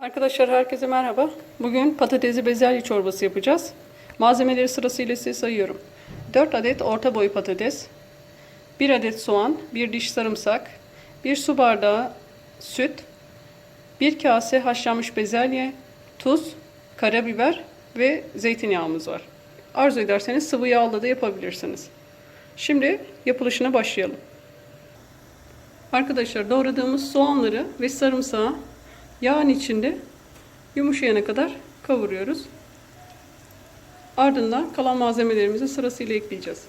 Arkadaşlar herkese merhaba. Bugün patatesli bezelye çorbası yapacağız. Malzemeleri sırasıyla size sayıyorum. 4 adet orta boy patates, 1 adet soğan, 1 diş sarımsak, 1 su bardağı süt, 1 kase haşlanmış bezelye, tuz, karabiber ve zeytinyağımız var. Arzu ederseniz sıvı yağla da yapabilirsiniz. Şimdi yapılışına başlayalım. Arkadaşlar doğradığımız soğanları ve sarımsağı yağın içinde yumuşayana kadar kavuruyoruz. Ardından kalan malzemelerimizi sırasıyla ekleyeceğiz.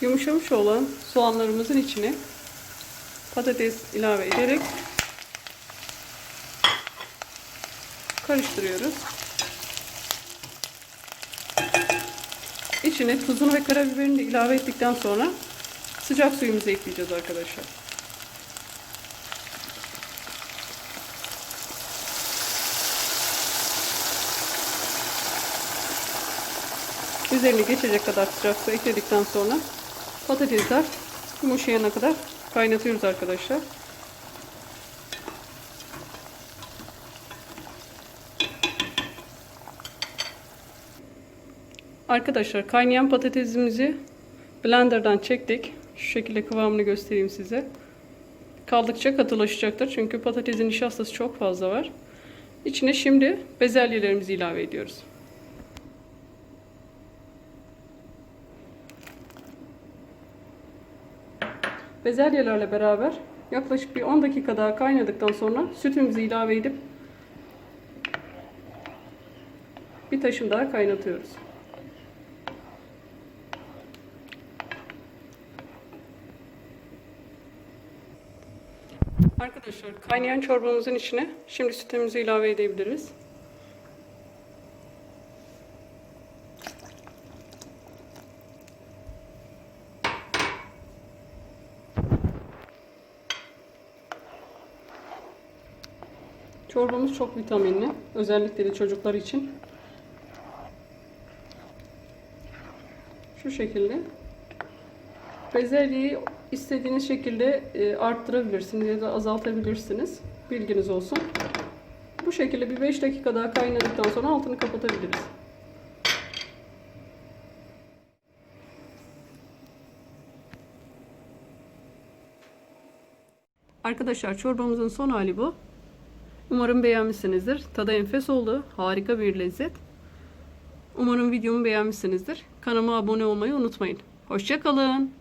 Yumuşamış olan soğanlarımızın içine patates ilave ederek karıştırıyoruz. İçine tuzunu ve karabiberini de ilave ettikten sonra sıcak suyumuzu ekleyeceğiz arkadaşlar. Üzerine geçecek kadar sıcak ekledikten sonra patatesler yumuşayana kadar kaynatıyoruz arkadaşlar. Arkadaşlar kaynayan patatesimizi blenderdan çektik. Şu şekilde kıvamını göstereyim size. Kaldıkça katılaşacaktır çünkü patatesin nişastası çok fazla var. İçine şimdi bezelyelerimizi ilave ediyoruz. Bezelyelerle beraber yaklaşık bir 10 dakika daha kaynadıktan sonra sütümüzü ilave edip bir taşım daha kaynatıyoruz. Arkadaşlar kaynayan çorbamızın içine şimdi sütümüzü ilave edebiliriz. Çorbamız çok vitaminli. Özellikle de çocuklar için. Şu şekilde. Bezelyeyi istediğiniz şekilde e, arttırabilirsiniz ya da azaltabilirsiniz. Bilginiz olsun. Bu şekilde bir 5 dakika daha kaynadıktan sonra altını kapatabiliriz. Arkadaşlar çorbamızın son hali bu. Umarım beğenmişsinizdir. Tadı enfes oldu. Harika bir lezzet. Umarım videomu beğenmişsinizdir. Kanalıma abone olmayı unutmayın. Hoşçakalın.